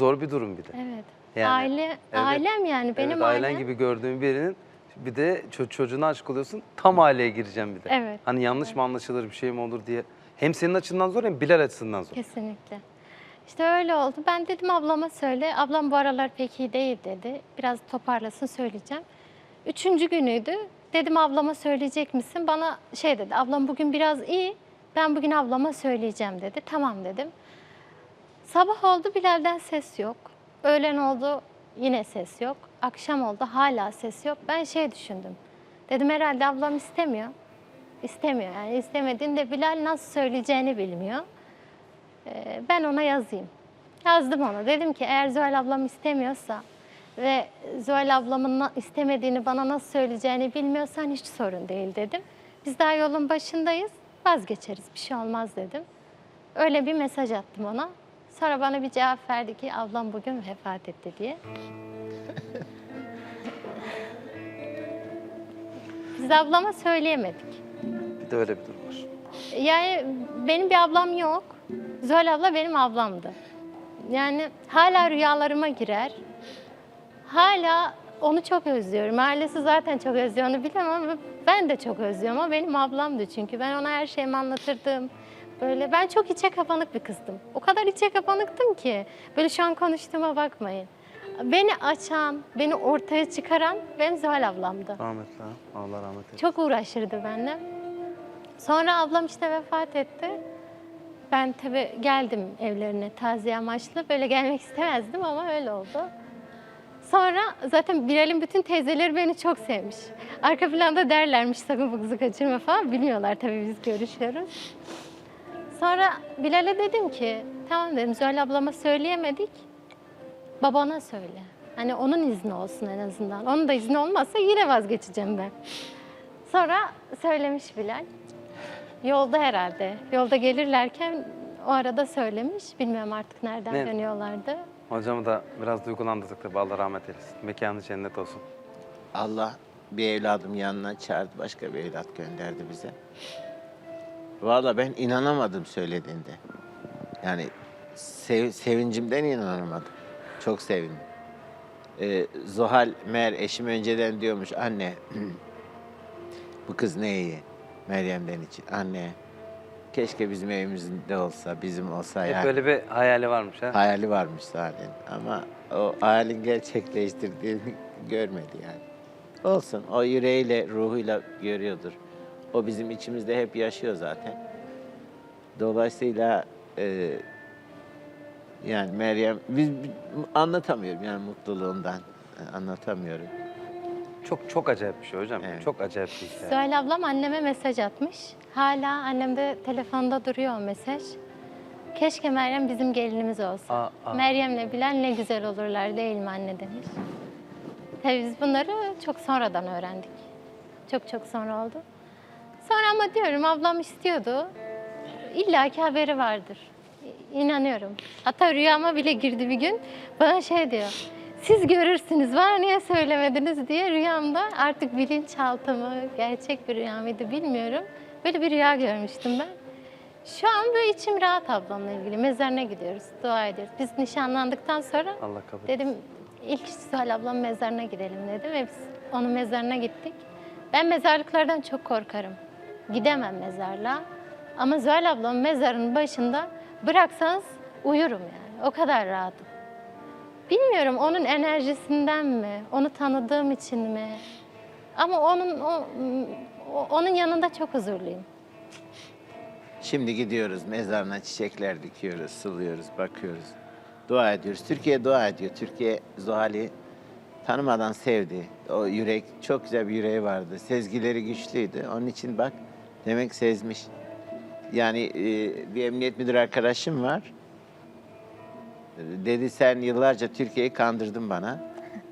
zor bir durum bir de. Evet. Yani, Aile, evet. ailem yani benim evet, ailen ailem. gibi gördüğün birinin bir de ço- çocuğuna aşık oluyorsun. Tam aileye gireceğim bir de. Evet. Hani yanlış mı anlaşılır bir şey mi olur diye. Hem senin açından zor hem Bilal açısından zor. Kesinlikle. İşte öyle oldu. Ben dedim ablama söyle. Ablam bu aralar pek iyi değil dedi. Biraz toparlasın söyleyeceğim. Üçüncü günüydü. Dedim ablama söyleyecek misin? Bana şey dedi. Ablam bugün biraz iyi. Ben bugün ablama söyleyeceğim dedi. Tamam dedim. Sabah oldu Bilal'den ses yok. Öğlen oldu yine ses yok. Akşam oldu hala ses yok. Ben şey düşündüm. Dedim herhalde ablam istemiyor. İstemiyor yani istemediğinde Bilal nasıl söyleyeceğini bilmiyor. Ee, ben ona yazayım. Yazdım ona. Dedim ki eğer Zuhal ablam istemiyorsa ve Zuhal ablamın istemediğini bana nasıl söyleyeceğini bilmiyorsan hiç sorun değil dedim. Biz daha yolun başındayız. Vazgeçeriz. Bir şey olmaz dedim. Öyle bir mesaj attım ona. Sonra bana bir cevap verdi ki ablam bugün vefat etti diye. Biz ablama söyleyemedik. Bir de öyle bir durum var. Yani benim bir ablam yok. Zuhal abla benim ablamdı. Yani hala rüyalarıma girer. Hala onu çok özlüyorum. Ailesi zaten çok özlüyor onu bilemem ama ben de çok özlüyorum. O benim ablamdı çünkü. Ben ona her şeyimi anlatırdım. Böyle ben çok içe kapanık bir kızdım. O kadar içe kapanıktım ki. Böyle şu an konuştuğuma bakmayın. Beni açan, beni ortaya çıkaran benim Zuhal ablamdı. Rahmetli. Allah rahmet eylesin. Çok uğraşırdı benimle. Sonra ablam işte vefat etti. Ben tabii geldim evlerine taziye amaçlı. Böyle gelmek istemezdim ama öyle oldu. Sonra zaten Bilal'in bütün teyzeleri beni çok sevmiş. Arka planda derlermiş sakın bu kızı kaçırma falan. Bilmiyorlar tabii biz görüşüyoruz. Sonra Bilal'e dedim ki tamam dedim Zöhl ablama söyleyemedik. Babana söyle. Hani onun izni olsun en azından. Onun da izni olmazsa yine vazgeçeceğim ben. Sonra söylemiş Bilal. Yolda herhalde. Yolda gelirlerken o arada söylemiş. Bilmiyorum artık nereden Ne? dönüyorlardı. Hocamı da biraz duygulandırdık tabii. Allah rahmet eylesin. Mekanı cennet olsun. Allah bir evladım yanına çağırdı, başka bir evlat gönderdi bize. Valla ben inanamadım söylediğinde. Yani sev- sevincimden inanamadım. Çok sevindim. Ee, Zuhal Mer eşim önceden diyormuş anne bu kız ne iyi Meryem'den için. Anne keşke bizim evimizde olsa, bizim olsa Hep yani. böyle bir hayali varmış ha. Hayali varmış zaten ama o hayalin gerçekleştirdiğini görmedi yani. Olsun o yüreğiyle, ruhuyla görüyordur. O bizim içimizde hep yaşıyor zaten. Dolayısıyla e, yani Meryem, biz anlatamıyorum yani mutluluğundan e, anlatamıyorum. Çok çok acayip bir şey hocam. Evet. Çok acayip bir hikaye. Zuhal ablam anneme mesaj atmış. Hala annemde telefonda duruyor o mesaj. Keşke Meryem bizim gelinimiz olsa. Aa, aa. Meryem'le Bilal ne güzel olurlar değil mi anne demiş. Tabii biz bunları çok sonradan öğrendik. Çok çok sonra oldu. Sonra ama diyorum ablam istiyordu. İlla ki haberi vardır. İnanıyorum. Hatta rüyama bile girdi bir gün. Bana şey diyor. Siz görürsünüz bana niye söylemediniz diye rüyamda artık bilinçaltı mı gerçek bir rüya mıydı bilmiyorum. Böyle bir rüya görmüştüm ben. Şu an böyle içim rahat ablamla ilgili. Mezarına gidiyoruz, dua ediyoruz. Biz nişanlandıktan sonra Allah kabul dedim ilk Zuhal ablamın mezarına gidelim dedim ve biz onun mezarına gittik. Ben mezarlıklardan çok korkarım. Gidemem mezarlığa. Ama Zuhal ablamın mezarının başında bıraksanız uyurum yani. O kadar rahatım. Bilmiyorum onun enerjisinden mi, onu tanıdığım için mi? Ama onun o, onun yanında çok huzurluyum. Şimdi gidiyoruz mezarına çiçekler dikiyoruz, suluyoruz, bakıyoruz. Dua ediyoruz. Türkiye dua ediyor. Türkiye Zuhal'i tanımadan sevdi. O yürek, çok güzel bir yüreği vardı. Sezgileri güçlüydü. Onun için bak demek sezmiş. Yani e, bir emniyet müdürü arkadaşım var. Dedi sen yıllarca Türkiye'yi kandırdın bana.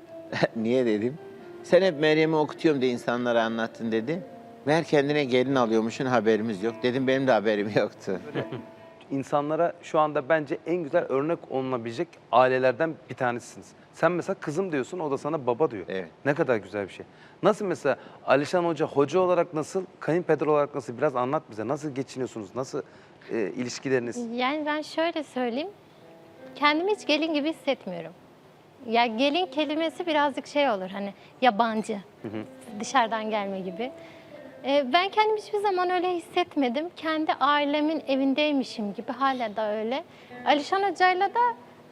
Niye dedim. Sen hep Meryem'i okutuyorum diye insanlara anlattın dedi. Meğer kendine gelin alıyormuşsun haberimiz yok. Dedim benim de haberim yoktu. İnsanlara şu anda bence en güzel örnek olunabilecek ailelerden bir tanesisiniz. Sen mesela kızım diyorsun, o da sana baba diyor. Evet. Ne kadar güzel bir şey. Nasıl mesela Alişan Hoca hoca olarak nasıl, kayınpeder olarak nasıl biraz anlat bize. Nasıl geçiniyorsunuz, nasıl e, ilişkileriniz? Yani ben şöyle söyleyeyim. kendimi hiç gelin gibi hissetmiyorum. Ya gelin kelimesi birazcık şey olur hani yabancı, dışarıdan gelme gibi. Ee, ben kendimi hiçbir zaman öyle hissetmedim. Kendi ailemin evindeymişim gibi hala da öyle. Alişan Hoca'yla da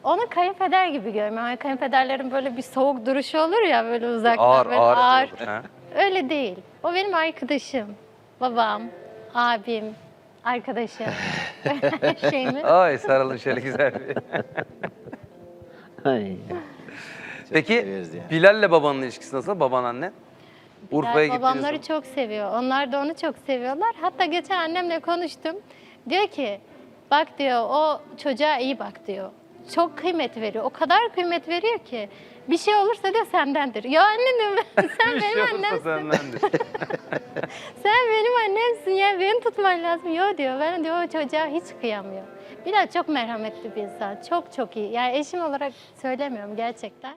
onu kayınpeder gibi görmüyorum. Hani kayınpederlerin böyle bir soğuk duruşu olur ya böyle uzaktan Ağır böyle ağır. ağır. Öyle değil. O benim arkadaşım, babam, abim, arkadaşım. Her şeyimi. Ay sarılın şöyle güzel bir. Ay. Peki. Bilal'le babanın ilişkisi nasıl? Baban annen? Urfa'ya gittiğiniz babamları zaman. çok seviyor. Onlar da onu çok seviyorlar. Hatta geçen annemle konuştum. Diyor ki bak diyor o çocuğa iyi bak diyor. Çok kıymet veriyor. O kadar kıymet veriyor ki. Bir şey olursa diyor sendendir. Ya anne diyorum ben, sen Bir şey benim olursa annemsin. sendendir. Sen benim annemsin ya beni tutman lazım. Yo diyor ben diyor o çocuğa hiç kıyamıyor. Bilal çok merhametli bir insan. Çok çok iyi. Yani eşim olarak söylemiyorum gerçekten.